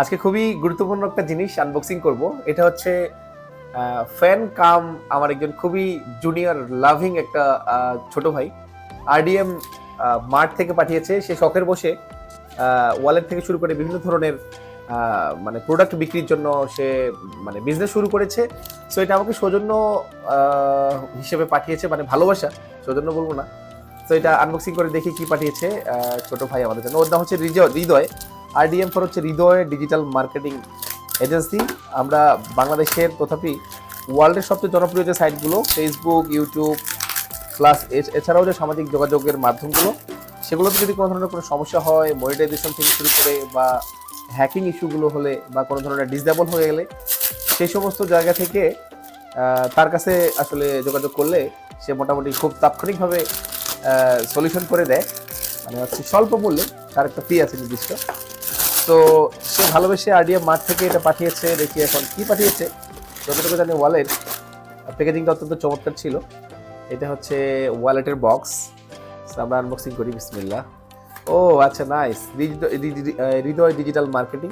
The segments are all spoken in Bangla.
আজকে খুবই গুরুত্বপূর্ণ একটা জিনিস আনবক্সিং করব। এটা হচ্ছে ফ্যান কাম আমার একজন খুবই জুনিয়র লাভিং একটা ছোট ভাই। আরডিএম মার্ট থেকে পাঠিয়েছে। সে শখের বসে ওয়ালেট থেকে শুরু করে বিভিন্ন ধরনের মানে প্রোডাক্ট বিক্রির জন্য সে মানে বিজনেস শুরু করেছে। সো এটা আমাকে সৌজন্য হিসেবে পাঠিয়েছে মানে ভালোবাসা, সৌজন্য বলব না। তো এটা আনবক্সিং করে দেখি কি পাঠিয়েছে ছোট ভাই আমাদের জন্য। ওর নাম হচ্ছে হৃদয়। আরডিএম ফর হচ্ছে হৃদয় ডিজিটাল মার্কেটিং এজেন্সি। আমরা বাংলাদেশের তথাপি ওয়ার্ল্ডের সবচেয়ে জনপ্রিয় যে সাইটগুলো ফেসবুক ইউটিউব প্লাস এছাড়াও যে সামাজিক যোগাযোগের মাধ্যমগুলো, সেগুলোতে যদি কোনো ধরনের কোনো সমস্যা হয় মনিটাইজেশন থেকে শুরু করে বা হ্যাকিং ইস্যুগুলো হলে বা কোনো ধরনের ডিসেবল হয়ে গেলে, সেই সমস্ত জায়গা থেকে তার কাছে আসলে যোগাযোগ করলে সে মোটামুটি খুব তাৎক্ষণিকভাবে সলিউশন করে দেয়। মানে হচ্ছে স্বল্প মূল্যে, তার একটা ফি আছে নির্দিষ্ট। তো সে ভালোবেসে আরডিএম মাঠ থেকে এটা পাঠিয়েছে, দেখি এখন কি পাঠিয়েছে। যতটুকু জানি ওয়ালেট প্যাকেজিংটা অত্যন্ত চমৎকার ছিল। এটা হচ্ছে ওয়ালেটের বক্স আমরা আনবক্সিং করি বিসমিল্লা ও আচ্ছা নাইস হৃদয় ডিজিটাল মার্কেটিং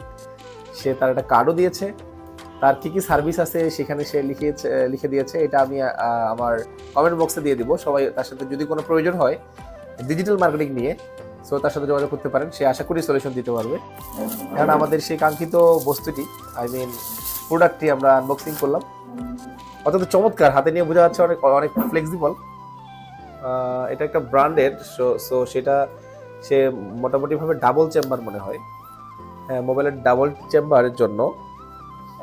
সে তার একটা কার্ডও দিয়েছে। তার কী কী সার্ভিস আছে সেখানে সে লিখিয়েছে লিখে দিয়েছে। এটা আমি আমার কমেন্ট বক্সে দিয়ে দিব। সবাই তার সাথে যদি কোনো প্রয়োজন হয় ডিজিটাল মার্কেটিং নিয়ে। সো তার সাথে যোগাযোগ করতে পারেন। সে আশা করি সলিউশন দিতে পারবে। কারণ আমাদের সেই কাঙ্ক্ষিত বস্তুটি আই মিন প্রোডাক্টটি আমরা আনবক্সিং করলাম। অত্যন্ত চমৎকার। হাতে নিয়ে বোঝা যাচ্ছে অনেক অনেক ফ্লেক্সিবল এটা একটা ব্র্যান্ডের সো সেটা সে মোটামুটিভাবে ডাবল চেম্বার মনে হয়। হ্যাঁ মোবাইলের ডাবল চেম্বারের জন্য।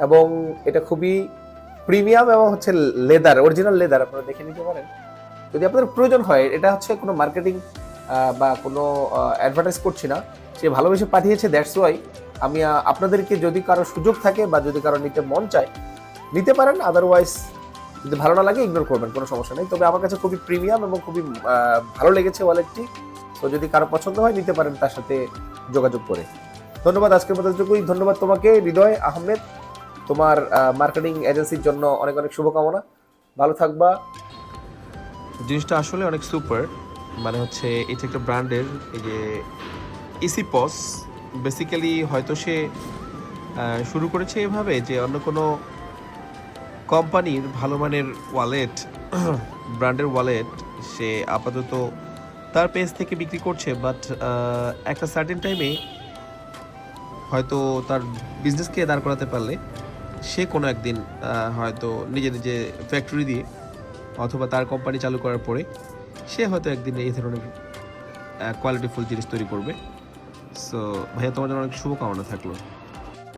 এবং এটা খুবই প্রিমিয়াম এবং হচ্ছে লেদার অরিজিনাল লেদার আপনারা দেখে নিতে পারেন। যদি আপনাদের প্রয়োজন হয়, এটা হচ্ছে কোনো মার্কেটিং বা কোনো অ্যাডভার্টাইজ করছি না, সে ভালোবেসে পাঠিয়েছে দ্যাটস ওয়াই আমি আপনাদেরকে যদি কারও সুযোগ থাকে বা যদি কারও নিতে মন চায়, নিতে পারেন আদারওয়াইজ যদি ভালো না লাগে ইগনোর করবেন, কোনো সমস্যা নেই। তবে আমার কাছে খুবই প্রিমিয়াম এবং খুবই ভালো লেগেছে ওয়ালেটটি তো যদি কারও পছন্দ হয়, নিতে পারেন তার সাথে যোগাযোগ করে। ধন্যবাদ আজকের মতো ধন্যবাদ তোমাকে, হৃদয় আহমেদ। তোমার মার্কেটিং এজেন্সির জন্য অনেক অনেক শুভকামনা। ভালো থাকবা। জিনিসটা আসলে অনেক সুপার মানে হচ্ছে এটা একটা ব্র্যান্ডের, এই যে ইসি পস বেসিক্যালি হয়তো সে শুরু করেছে এভাবে যে অন্য কোনো কোম্পানির ভালো মানের ওয়ালেট ব্র্যান্ডের ওয়ালেট সে আপাতত তার পেজ থেকে বিক্রি করছে বাট একটা সার্টেন টাইমে হয়তো তার বিজনেসকে দাঁড় করাতে পারলে সে কোনো একদিন হয়তো নিজে নিজে ফ্যাক্টরি দিয়ে অথবা তার কোম্পানি চালু করার পরে সে হয়তো একদিন এই ধরনের কোয়ালিটিফুল জিনিস তৈরি করবে। সো ভাইয়া, তোমার জন্য অনেক শুভকামনা থাকল।